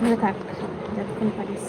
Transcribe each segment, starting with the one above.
ধরে থাক যতক্ষণ পারিস।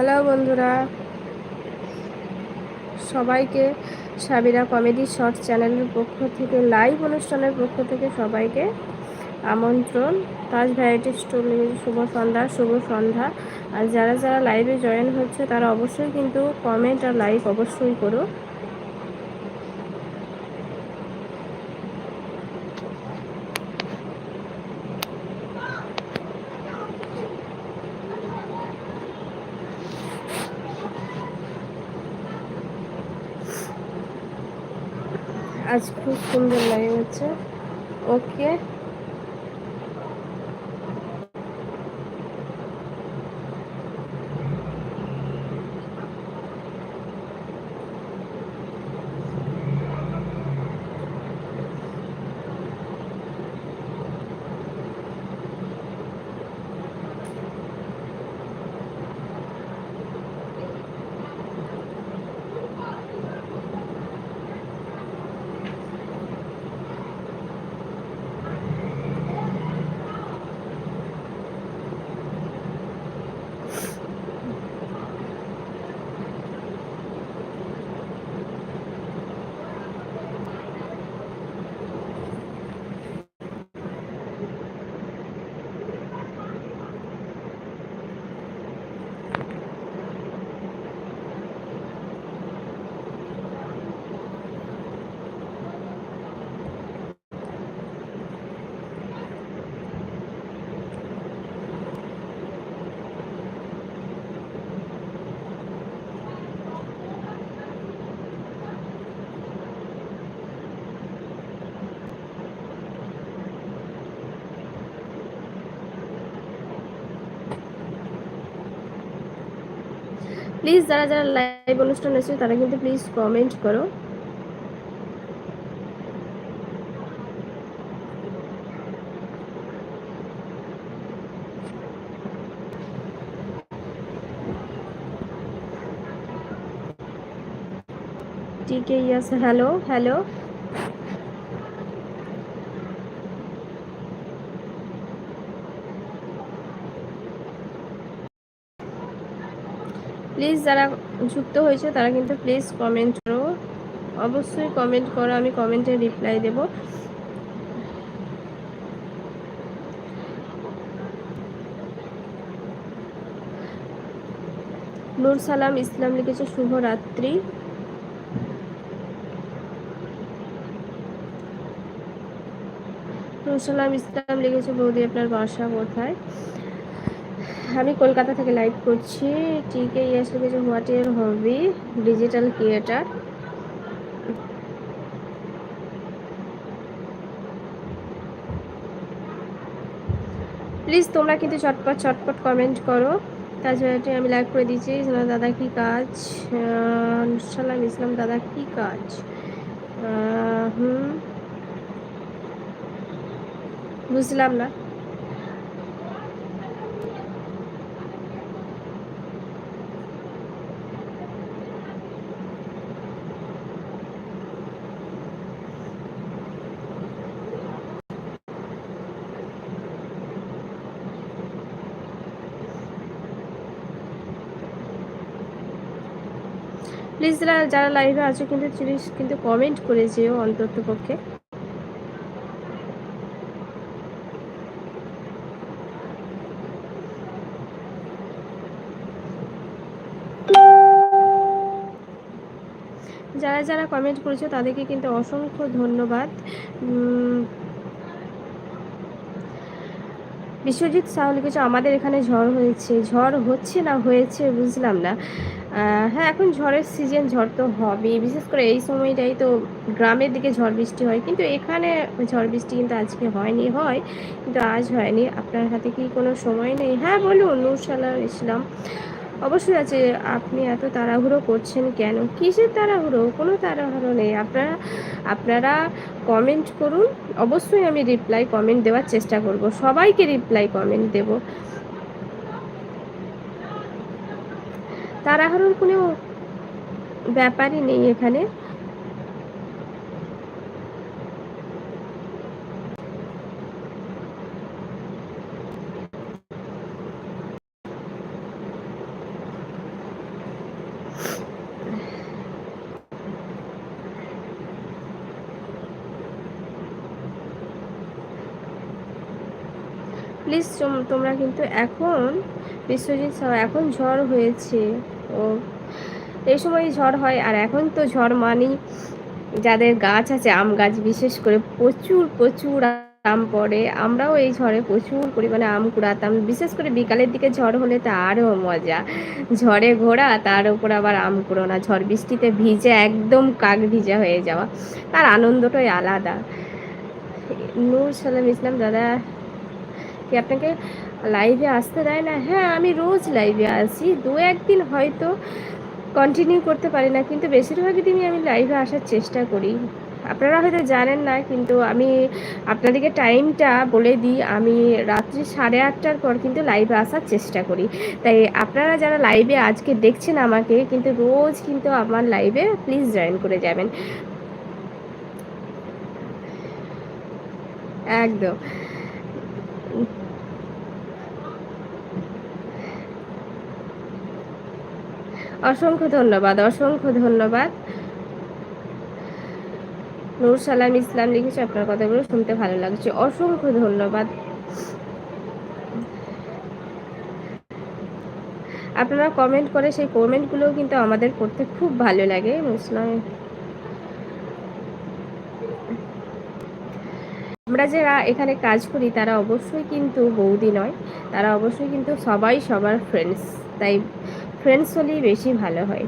হ্যালো বন্ধুরা। সবাইকে সাবিরা কমেডি শর্ট চ্যানেলের পক্ষ থেকে, লাইভ অনুষ্ঠানের পক্ষ থেকে সবাইকে আমন্ত্রণ। তাজ ভ্যারাইটি স্টোর শুভ সন্ধ্যা শুভ সন্ধ্যা। আর যারা যারা লাইভে জয়েন হচ্ছে, তারা অবশ্যই কিন্তু কমেন্ট আর লাইক অবশ্যই করো। আজ খুব সুন্দর লাগে হচ্ছে ওকে প্লিজ যারা যারা লাইভ অনুষ্ঠান আছে তারা কিন্তু প্লিজ কমেন্ট করো। টিকে ইয়াস হ্যালো হ্যালো প্লিজ যারা যুক্ত হয়েছে, তারা কিন্তু প্লিজ কমেন্ট করো। অবশ্যই কমেন্ট করো, আমি কমেন্টে রিপ্লাই দেব। নূর সালাম, ইসলাম লিখেছে শুভ রাত্রি নূর সালাম, ইসলাম লিখেছে, বৌদি, আপনার বাসা কোথায়? আমি কলকাতা থেকে লাইভ করছি। টিকে ইয়াস লিখেছে what year hobby? Digital creator please তোমরা কিন্তু চটপট চটপট কমেন্ট করো। তাছাড়া আমি লাইভ করে দিচ্ছি। দাদা কি কাজ? সালাম ইসলাম দাদা কি কাজ? হুম। বুঝলাম না। প্লিজ যারা লাইভে আছো কিন্তু প্লিজ কিন্তু কমেন্ট করে যেও অন্তত পক্ষে। যারা যারা কমেন্ট করেছ তাদেরকে কিন্তু অসংখ্য ধন্যবাদ। বিশ্বজিৎ সাহা লিখেছে আমাদের এখানে ঝড় হয়েছে, ঝড় হচ্ছে না হয়েছে বুঝলাম না। হ্যাঁ এখন ঝড়ের সিজন ঝড় তো হবে বিশেষ করে এই সময়টাই তো গ্রামের দিকে ঝড় বৃষ্টি হয়। কিন্তু এখানে ঝড় বৃষ্টি কিন্তু আজকে হয়নি, হয়, কিন্তু আজ হয়নি। আপনার হাতে কি কোনো সময় নেই? হ্যাঁ বলুন নূরসালাম ইসলাম। অবশ্যই আছে, আপনি এত তাড়াহুড়ো করছেন কেন? কিসের তাড়াহুড়ো? কোনো তাড়াহুড়ো নেই। আপনারা আপনারা কমেন্ট করুন। অবশ্যই আমি রিপ্লাই কমেন্ট দেওয়ার চেষ্টা করব। সবাইকে রিপ্লাই কমেন্ট দেব। তাড়াহুড়োর কোনো ব্যাপারই নেই এখানে। প্লিজ তোমরা কিন্তু এখন বিশ্বজিৎ এখন ঝড় হয়েছে। এই সময় ঝড় হয়, আর এখন তো ঝড় মানি যাদের গাছ আছে, আম গাছ, বিশেষ করে প্রচুর প্রচুর আম পড়ে। আমরাও এই ঝড়ে প্রচুর পরিমাণে আম কুড়াতাম। বিশেষ করে বিকালের দিকে ঝড় হলে তো আরও মজা। ঝড়ে ঘোরা তার উপর আবার আম কুড়োনা ঝড় বৃষ্টিতে ভিজে একদম কাক ভিজা হয়ে যাওয়া। তার আনন্দটাই আলাদা। নূর সালাম ইসলাম, দাদা, কি আপনাকে লাইভে আসতে দেয় না। হ্যাঁ আমি রোজ লাইভে আসি দু একদিন হয়তো কন্টিনিউ করতে পারি না, কিন্তু বেশিরভাগই দিনই আমি লাইভে আসার চেষ্টা করি। আপনারা হয়তো জানেন না, কিন্তু আমি আপনাদেরকে টাইমটা বলে দিই। আমি রাত্রি সাড়ে আটটার পর কিন্তু লাইভে আসার চেষ্টা করি। তাই আপনারা যারা লাইভে আজকে দেখছেন আমাকে, কিন্তু রোজ কিন্তু আমার লাইভে প্লিজ জয়েন করে যাবেন। একদম। অসংখ্য ধন্যবাদ অসংখ্য ধন্যবাদ। নূর সালাম ইসলাম লিখেছে, আপনার কথাগুলো শুনতে ভালো লাগছে। অসংখ্য ধন্যবাদ। আপনারা কমেন্ট করে সেই কমেন্টগুলোও কিন্তু আমাদের পড়তে খুব ভালো লাগে, মুসলাম। আমরা যারা এখানে কাজ করি, তারা অবশ্যই কিন্তু বৌদি নয়, তারা অবশ্যই কিন্তু সবাই সবার ফ্রেন্ডস তাই ফ্রেন্ডস হলেই বেশি ভালো হয়।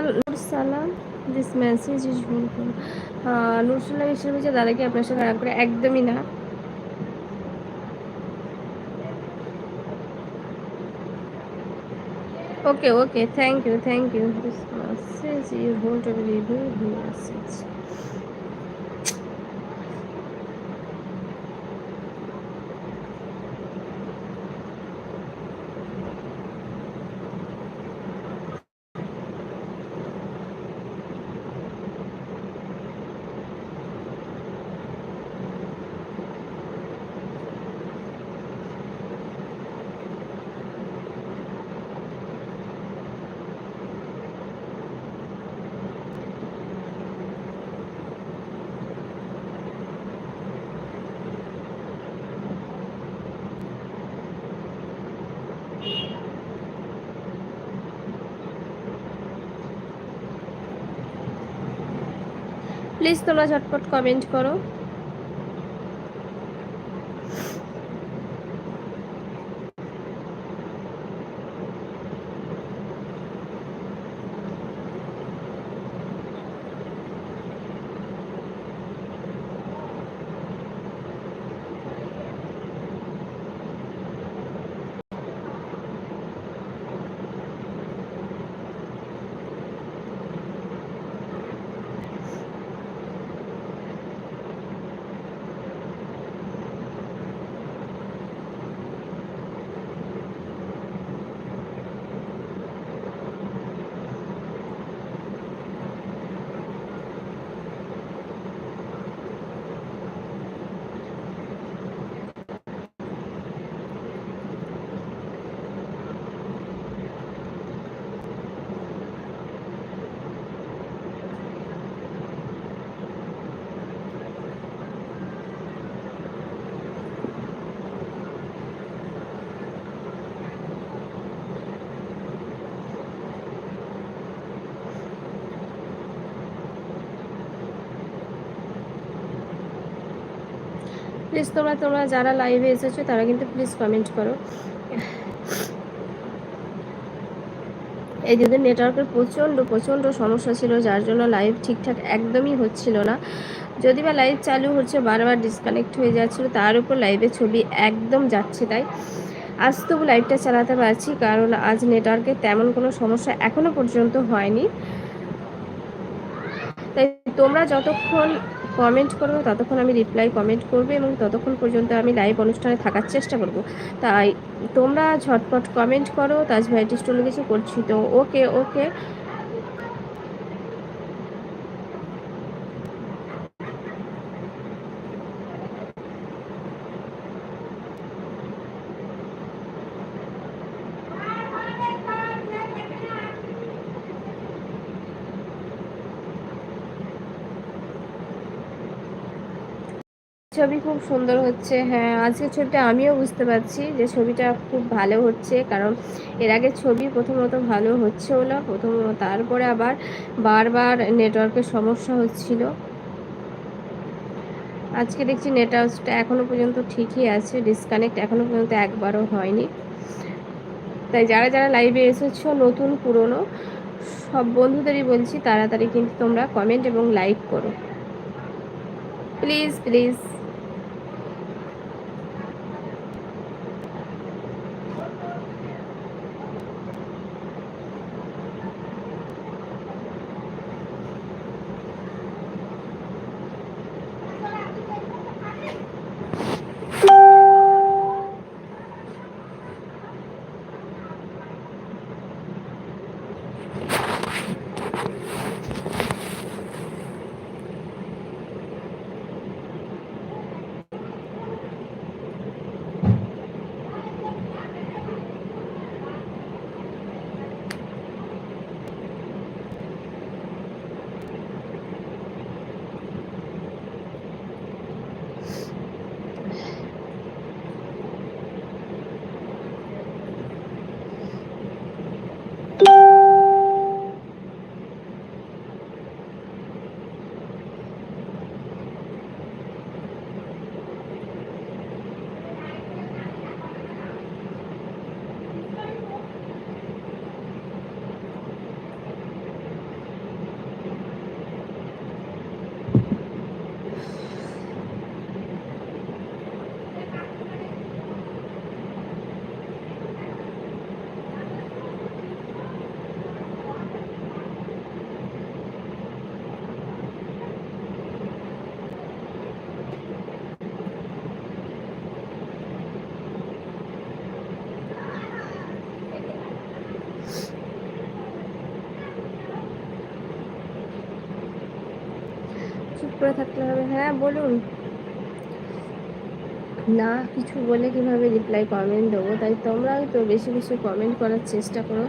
নুরসালাম দিস মেসেজ ইজ আপনার সঙ্গে রাগ করে একদমই না। Okay okay thank you thank you this message you ভুল টু রিভিউ মেসেজ প্লিজ তোমরা ঝটপট কমেন্ট করো। প্লিজ তোমরা তোমরা যারা লাইভে এসেছ, তারা কিন্তু প্লিজ কমেন্ট করো। এই দুদিন নেটওয়ার্কের প্রচণ্ড প্রচণ্ড সমস্যা ছিল, যার জন্য লাইভ ঠিকঠাক একদমই হচ্ছিল না। যদি বা লাইভ চালু হচ্ছে, বারবার ডিসকানেক্ট হয়ে যাচ্ছিল, তার উপর লাইভে ছবি একদম যাচ্ছে তাই। আজ তবু লাইভটা চালাতে পারছি, কারণ আজ নেটওয়ার্কের তেমন কোনো সমস্যা এখনও পর্যন্ত হয়নি। তাই তোমরা যতক্ষণ কমেন্ট করবে, ততক্ষণ আমি রিপ্লাই কমেন্ট করবে এবং ততক্ষণ পর্যন্ত আমি লাইভ অনুষ্ঠানে থাকার চেষ্টা করব। তাই তোমরা ঝটপট কমেন্ট করো তাজ স্টোরে কিছু করছি তো ওকে ওকে ছবি খুব সুন্দর হচ্ছে। হ্যাঁ আজকে ছবিটা আমিও বুঝতে পারছি যে ছবিটা খুব ভালো হচ্ছে, কারণ এর আগে ছবি প্রথমত ভালো হচ্ছেও না প্রথম তারপরে আবার বারবার নেটওয়ার্কের সমস্যা হচ্ছিল। আজকে দেখছি নেটওয়ার্কটা এখনও পর্যন্ত ঠিকই আছে ডিসকানেক্ট এখনও পর্যন্ত একবারও হয়নি। তাই যারা যারা লাইভে এসেছ, নতুন, পুরনো, সব বন্ধুদেরই বলছি, তাড়াতাড়ি কিন্তু তোমরা কমেন্ট এবং লাইক করো। প্লিজ প্লিজ করে থাকতে হবে। হ্যাঁ বলুন। না, কিছু বলে কীভাবে রিপ্লাই কমেন্ট দেবো? তাই তোমরাও তো বেশি বেশি কমেন্ট করার চেষ্টা করো।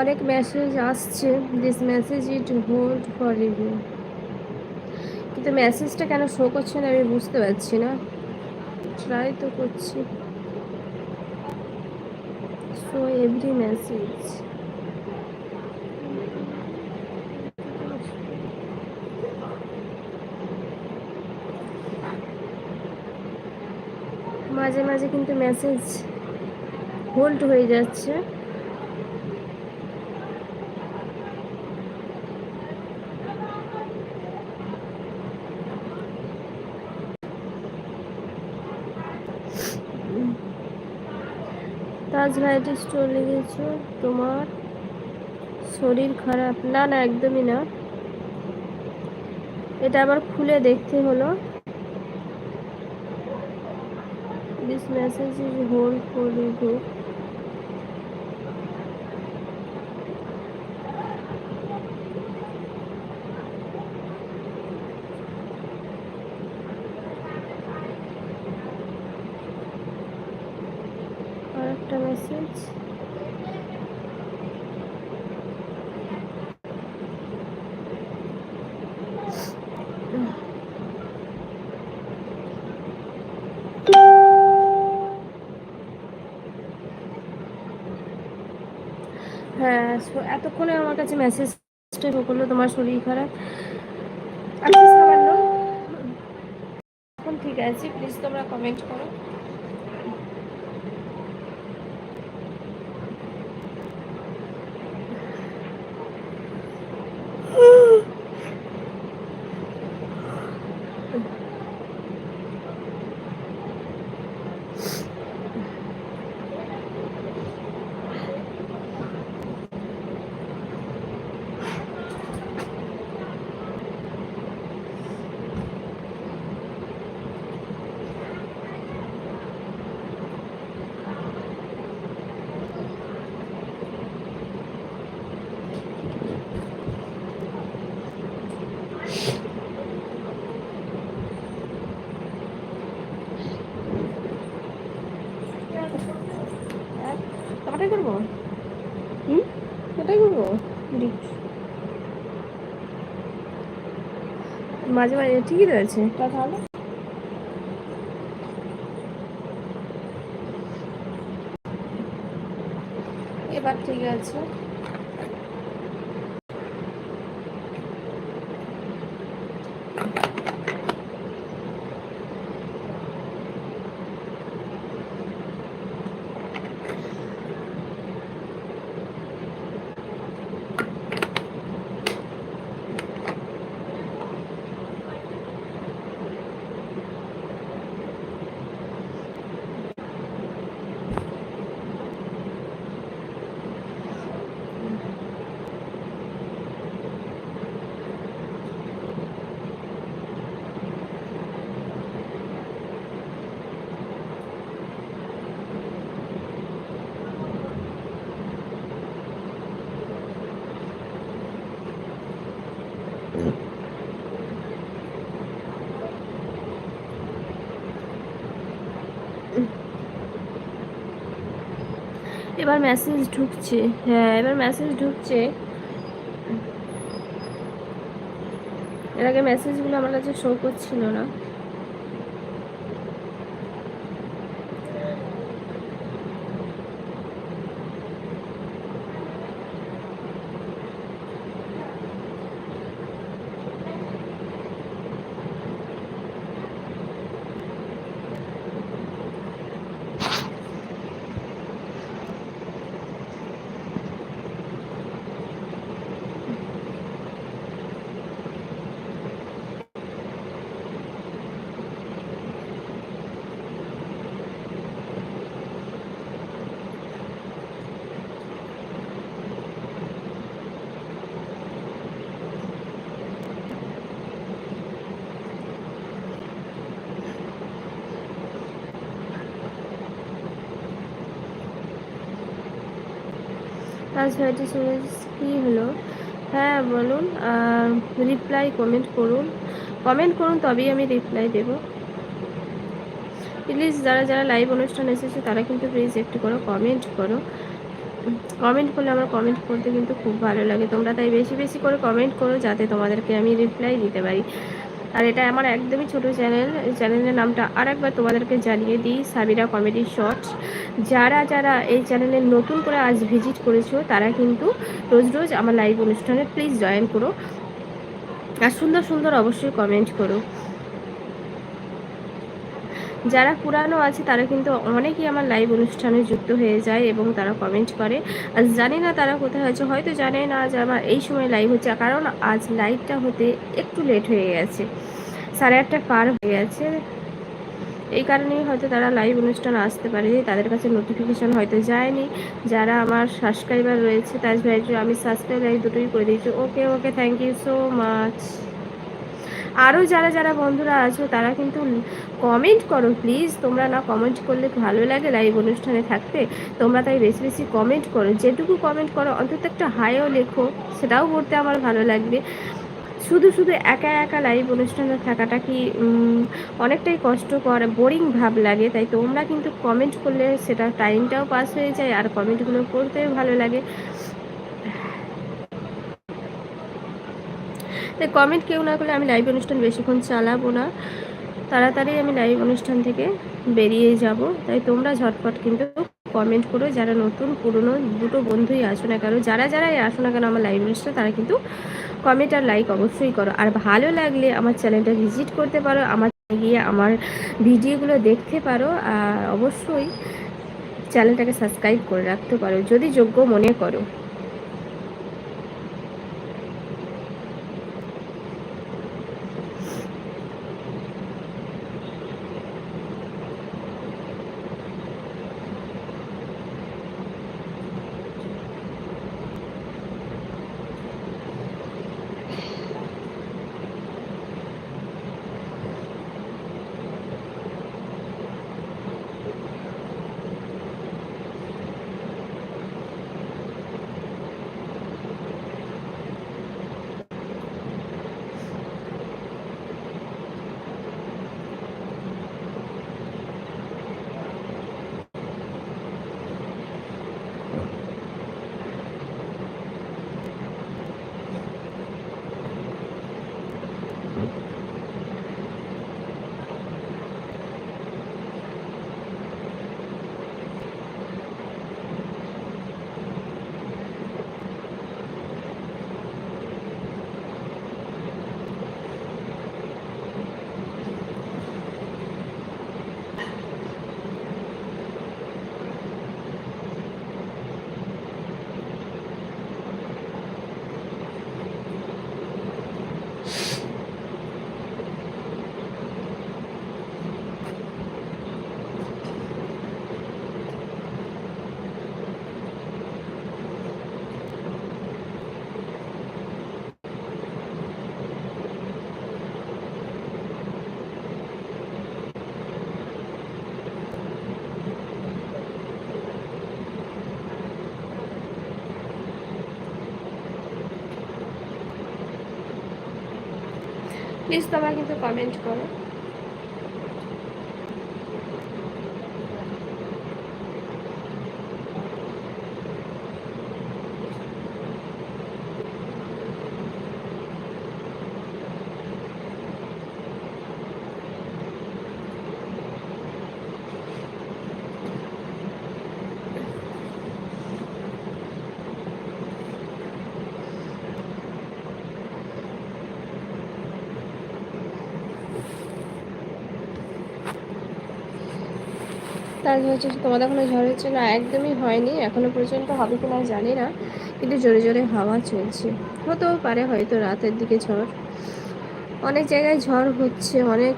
অনেক মেসেজ আসছে। This message it hold for review কিন্তু মেসেজটা কেন শো করছে না আমি বুঝতে পারছি না। ট্রাই তো করছি। শো এভরি মেসেজ মাঝে মাঝে কিন্তু মেসেজ হোল্ড হয়ে যাচ্ছে। তাজ ভাইটি স্টোর লিখেছো তোমার শরীর খারাপ। না না, একদমই না। এটা আবার খুলে দেখতে হলো। This message is hold for review একটা হ্যাঁ এতক্ষণে আমার কাছে মেসেজটা করল তোমার শরীর খারাপ। এখন ঠিক আছে প্লিজ তোমরা কমেন্ট করো ওটাই করব হুম? ওটাই করব মাঝে মাঝে ঠিকই রয়েছে তাহলে? এবার ঠিক আছে। এবার মেসেজ ঢুকছে। হ্যাঁ এবার মেসেজ ঢুকছে। এর আগে মেসেজগুলো আমার কাছে শো করছিল না। আজ হয়তো কী হলো? হ্যাঁ বলুন রিপ্লাই কমেন্ট করুন। কমেন্ট করুন, তবেই আমি রিপ্লাই দেব। প্লিজ যারা যারা লাইভ অনুষ্ঠান এসেছে, তারা কিন্তু প্লিজ একটু করো কমেন্ট করো। কমেন্ট করলে আমার কমেন্ট করতে কিন্তু খুব ভালো লাগে। তোমরা তাই বেশি বেশি করে কমেন্ট করো, যাতে তোমাদেরকে আমি রিপ্লাই দিতে পারি। আর এটা আমার একদমই ছোট চ্যানেল। চ্যানেলের নামটা আর একবার তোমাদেরকে জানিয়ে দিই, সাবিরা কমেডি শর্টস যারা যারা এই চ্যানেলে নতুন করে আজ ভিজিট করেছ, তারা কিন্তু রোজ রোজ আমার লাইভ অনুষ্ঠানে প্লিজ জয়েন করো। আর সুন্দর সুন্দর অবশ্যই কমেন্ট করো। যারা পুরানো আছে, তারা কিন্তু অনেকেই আমার লাইভ অনুষ্ঠানে যুক্ত হয়ে যায় এবং তারা কমেন্ট করে। আর জানি না তারা কোথায় হয়েছে হয়তো জানে না যে আমার এই সময় লাইভ হচ্ছে, কারণ আজ লাইভটা হতে একটু লেট হয়ে গেছে। সাড়ে আটটা পার হয়ে গেছে। এই কারণেই হয়তো তারা লাইভ অনুষ্ঠান আসতে পারে, তাদের কাছে নোটিফিকেশান হয়তো যায়নি। যারা আমার সাবস্ক্রাইবার রয়েছে, তাজ ভাই আমি সাবস্ক্রাইব লাইভ দুটোই করে দিয়েছি। Okay okay thank you so much আরও যারা যারা বন্ধুরা আছো, তারা কিন্তু কমেন্ট করো প্লিজ তোমরা না কমেন্ট করলে ভালো লাগে লাইভ অনুষ্ঠানে থাকতে। তোমরা তাই বেশি বেশি কমেন্ট করো। যেটুকু কমেন্ট করো, অন্তত একটা হাইও লেখো, সেটাও পড়তে আমার ভালো লাগবে। শুধু শুধু একা একা লাইভ অনুষ্ঠানে থাকাটা কি অনেকটাই কষ্টকর বোরিং ভাব লাগে। তাই তোমরা কিন্তু কমেন্ট করলে সেটা টাইমটাও পাস হয়ে যায়, আর কমেন্টগুলো পড়তেও ভালো লাগে। তাই কমেন্ট কেউ না করলে আমি লাইভ অনুষ্ঠান বেশিক্ষণ চালাবো না। তাড়াতাড়ি আমি লাইভ অনুষ্ঠান থেকে বেরিয়ে যাব। তাই তোমরা ঝটপট কিন্তু কমেন্ট করো, যারা নতুন, পুরনো, দুটো বন্ধুই আসো না কেন, যারা যারাই আসো না কেন আমার লাইভ অনুষ্ঠান, তারা কিন্তু কমেন্ট আর লাইক অবশ্যই করো। আর ভালো লাগলে আমার চ্যানেলটা ভিজিট করতে পারো, আমার গিয়ে আমার ভিডিওগুলো দেখতে পারো, আর অবশ্যই চ্যানেলটাকে সাবস্ক্রাইব করে রাখতে পারো, যদি যোগ্য মনে করো। প্লিজ তোমরা কিন্তু কমেন্ট করো। তার হচ্ছে তোমাদের এখনও ঝড় হচ্ছে না একদমই হয়নি, এখনও পর্যন্ত হবে কি না জানি না, কিন্তু জোরে জোরে হাওয়া চলছে। হতেও পারে হয়তো রাতের দিকে ঝড়। অনেক জায়গায় ঝড় হচ্ছে, অনেক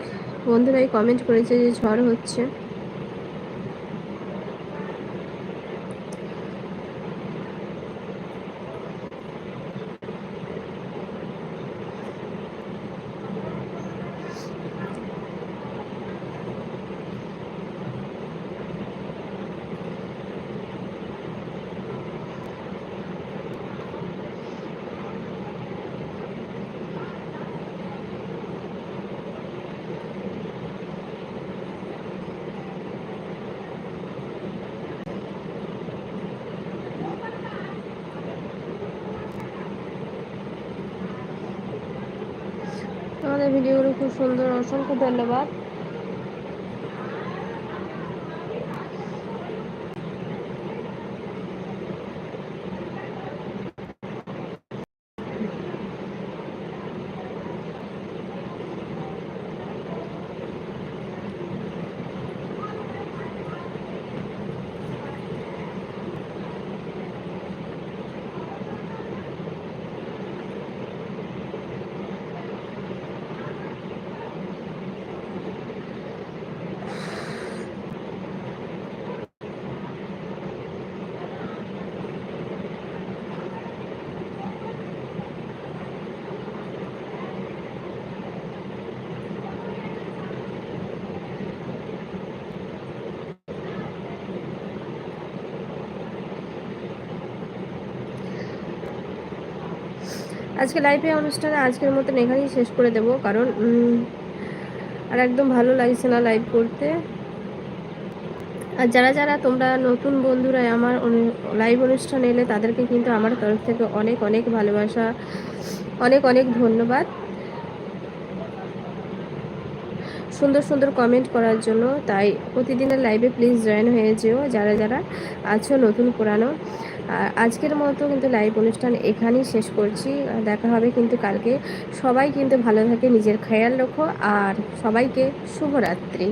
বন্ধুরাই কমেন্ট করেছে যে ঝড় হচ্ছে। তোমাদের ভিডিওগুলো খুব সুন্দর অসংখ্য ধন্যবাদ। আজকে লাইভে অনুষ্ঠানে আজকের মতন এখানেই শেষ করে দেব, কারণ আর একদম ভালো লাগছে না লাইভ করতে। আর যারা যারা তোমরা নতুন বন্ধুরা আমার লাইভ অনুষ্ঠান এলে তাদেরকে কিন্তু আমার তরফ থেকে অনেক অনেক ভালোবাসা, অনেক অনেক ধন্যবাদ। সুন্দর সুন্দর কমেন্ট করার জন্য, তাই প্রতিদিনের লাইভে প্লিজ জয়েন হয়ে যেও, যারা যারা আছো নতুন, পুরানো। আর আজকের মতো কিন্তু লাইভ অনুষ্ঠান এখানেই শেষ করছি। দেখা হবে কিন্তু কালকে। সবাই কিন্তু ভালো থাকে, নিজের খেয়াল রাখো। আর সবাইকে শুভরাত্রি।